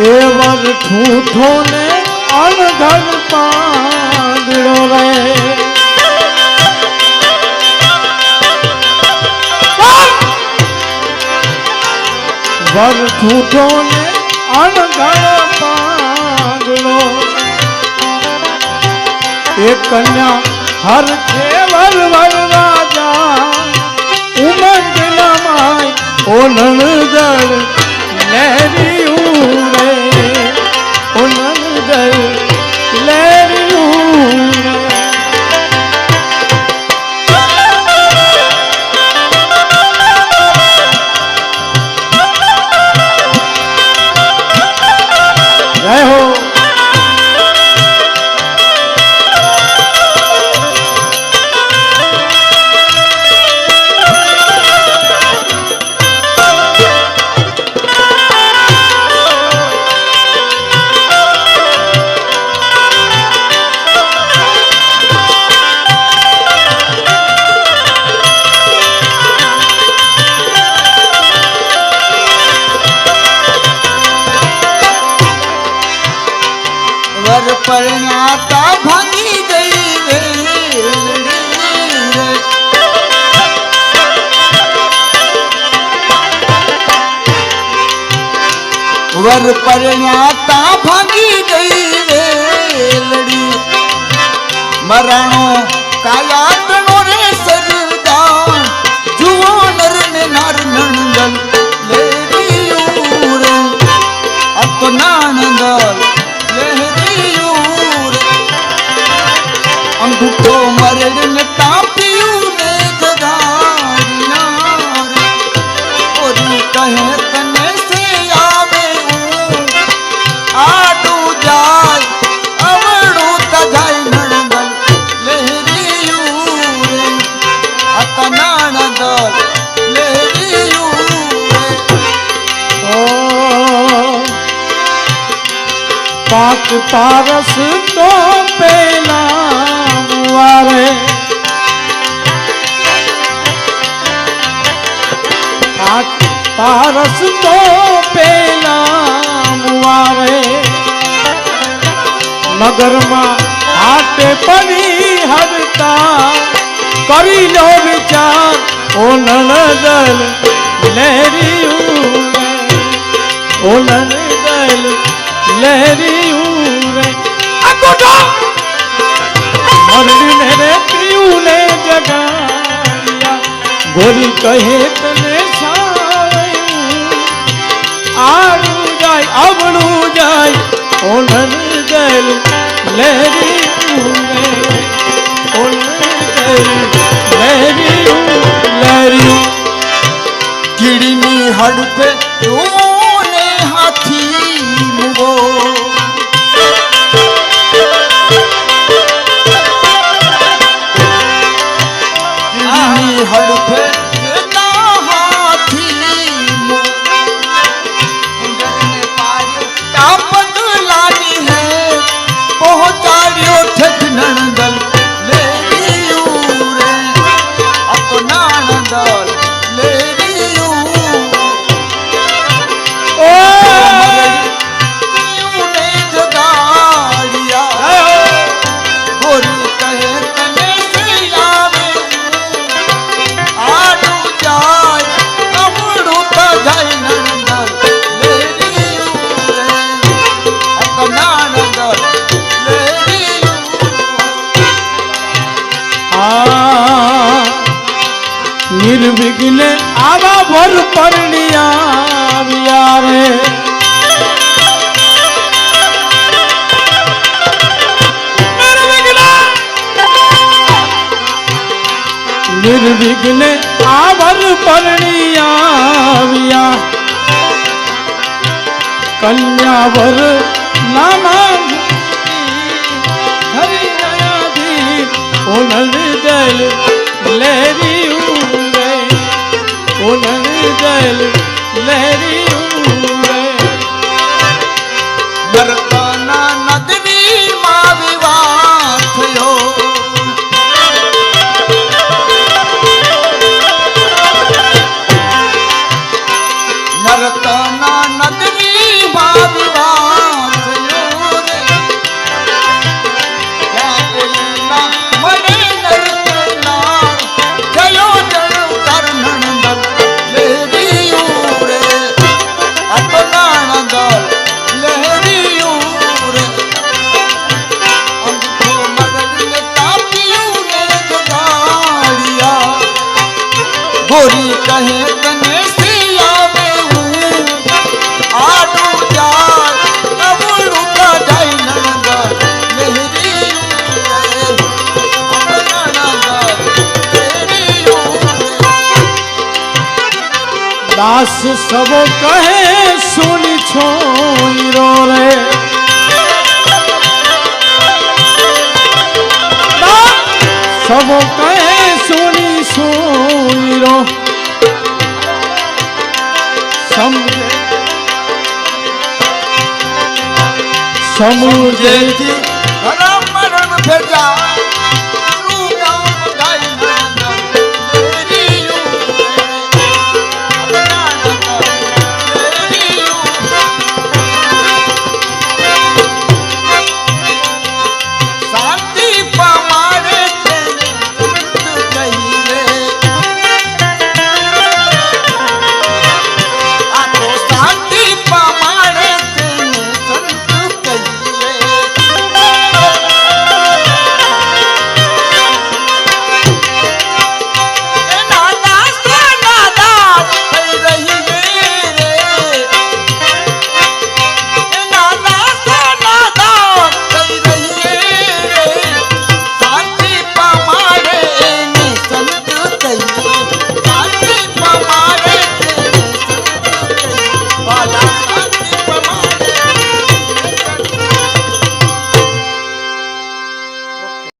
વર ઠૂઠો ને અણઘડ પાંદડો રે. વર ઠૂઠો ને અણઘડ પાંદડો. એ કન્યા હર છે વર રાજા ઉમંગ માય ઓલણ દળ લહેરી વર પરણાતા ભાંગી ગઈ રે. વર પરણાતા ભાંગી ગઈ વેલડી મરાણો કાયા તણો રે સરદાર જુઓ નર ને નાર નંદન લેરિયું રે અપનાનંદલ લહેરિયું પાંચ પારસ તો પેલા મુવારે પાંચ પારસ તો પેલા મુવારે. નગરમાં હાટે પડી હરતા. કરી લો વિચાર ઓ નણદલ લહેરી ઓ નણદલ લહેરી ઉડે આ ગોઠો મરડી ને રે પીયું જગાડ્યા. ગોરી કહે તને આડું જાય અવળું જાય. ઓનન ગલ લહેરી ઓનન ગલ લહેરી લહેરી કીડીની હડપે ને નિર્વિઘ્ન આવા વર પરણિયા રે. નિર્વિઘ્ન આવર પરણિયા કન્યાવર નામા હરી દયાધી ઓનલ દલ ઉડે દલ લહેરી ઉડે ગોરી કહે તને દાસ સબો કહે સુની છોઈરો રે સબો કહે સમજે સમુજે જેથી ઘણા મરણ ભેજા